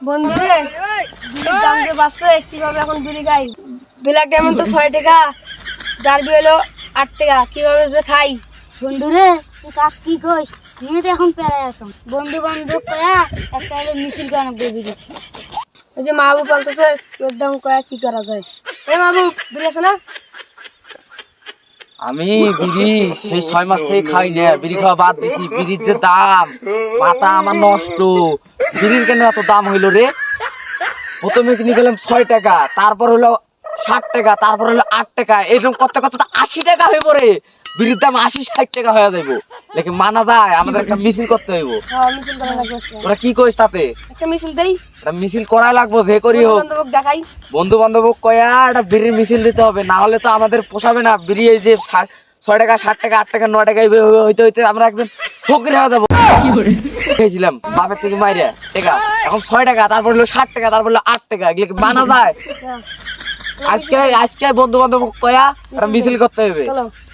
বন্ধু রে বিড়ির দাম যে বাড়ছে কীভাবে এখন বিড়ি খাই? ব্ল্যাক ডায়মন্ড তো ছয় টাকা ডারবি হলো আট টাকা কীভাবে যে খাই? তুই কাচ্ছি তো এখন আসো বন্ধু বান্ধব কয়া একটা হলো মিছিল করবি এই যে মাহবুব বলতেছে দাম কয়া কি করা যায়? এই মাহবুব বিড়ি আছে না? আমি বিড়ি সেই ছয় মাস থেকে খাই না। বিড়ি খাওয়া বাদ দিছি। বিড়ির যে দাম, পাতা আমার নষ্ট। বিড়ির কেন এত দাম হইল রে? প্রথমে কিনে গেলাম ছয় টাকা, তারপর হলো ষাট টাকা, তারপর হলো আট টাকা। এরকম করতে করতে আশি টাকা হয়ে পড়ে বিড়ির দাম আশি ষাট টাকা হয়ে যাইব। লেকিন মানা যায় আমাদের একটা মিছিল করতে হইব। হ্যাঁ। ওরা কি কইস তাতে? একটা মিছিল দেই। একটা মিছিল করা লাগবো যে করি হোক। বন্ধু বান্ধব কয়া একটা বিড়ির মিছিল দিতে হবে না হলে তো আমাদের পোষাবে না। বিড়ি এই যে ছয় টাকা ষাট টাকা আট টাকা নয় টাকা হইতে হইতে আমরা একদম ফকরি হয়ে যাব। খেয়েছিলাম বাপের থেকে মাইরে টাকা এখন ছয় টাকা তারপর হলো ষাট টাকা তারপর হলো আট টাকা এগুলো মানা যায়? হ্যাঁ। আজকে আজকে বন্ধু বান্ধব কয়া মিছিল করতে হবে।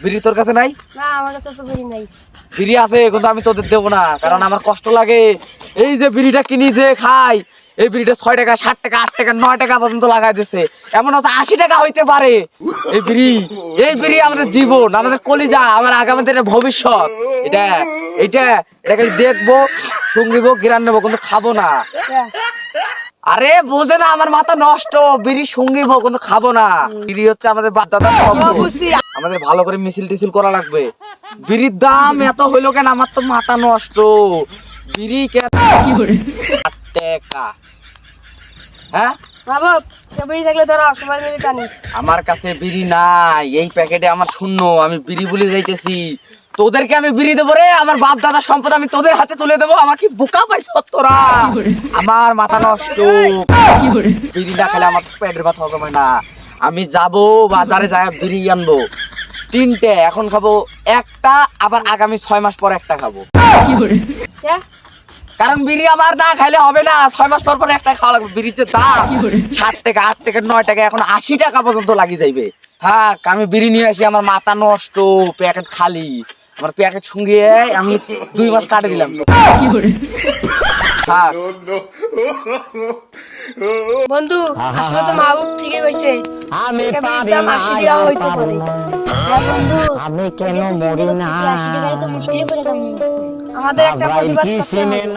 বিড়ি তোর কাছে নাই? না আমার কাছে তো বিড়ি নাই। বিড়ি আছে কিন্তু আমি তোদের দেবো না কারণ আমার কষ্ট লাগে। এই যে বিড়িটা কিনি যে খাই এই বিড়িটা ছয় টাকা সাত টাকা আট টাকা নয় টাকা পর্যন্ত লাগাই দিছে। এমন হচ্ছে আশি টাকা হইতে পারে। এই বিড়ি এই বিড়ি আমাদের জীবন আমাদের কলিজা আমার আগামী দিনের ভবিষ্যৎ। এটা এটা এটাকে দেখব শুঙ্গিবো গিরান নেব কিন্তু খাব না। হ্যাঁ। আরে বোঝে না আমার মাথা নষ্ট বিড়ি শুঙ্গিবো কিন্তু খাব না। বিড়ি হচ্ছে আমাদের। বুঝছি। আমাদের ভালো করে মিছিল টিছিল করা লাগবে। বিড়ির দাম এত হইল কেন? আমার তো মাথা নষ্ট। বিড়ি হ্যাঁ? সবাই মিলে আমার কাছে বিড়ি নাই এই প্যাকেটে আমার শূন্য আমি বিড়ি বলে যাইতেছি। তোদেরকে আমি বিড়ি দেবো রে আমার বাপ দাদা সম্পদ আমি তোদের হাতে তুলে দেবো আমাকে বোকা পাইছ তোরা। আমার মাথা নষ্ট। বিড়ি না খেলে আমার পেটের ব্যথা হবে না। আমি যাব বাজারে যাই বিড়ি আনব। তিনটে এখন খাব একটা আবার আগামী ছয় মাস পর একটা খাব। কারণ বিড়ি আমার না খাইলে হবে না। ছয় মাস পর পর একটা খাওয়া লাগবে বিড়ির যে দাম। ষাট টাকা আট থেকে নয় টাকা এখন আশি টাকা পর্যন্ত লাগিয়ে যাইবে। থাক আমি বিড়ি নিয়ে আসি আমার মাথা নষ্ট প্যাকেট খালি। আমার প্যাকেট সঙ্গিয়ে আমি দুই মাস কাটে দিলাম। বন্ধু আসলে তো মাহবুব ঠিকই কইছে। আমি পারি না আশি টাকা হইতে পারে। হ্যাঁ বন্ধু আমি কেন মরি না? আশি টাকায় তো মুশকিল করে যাব আমাদের একটা আজরাইল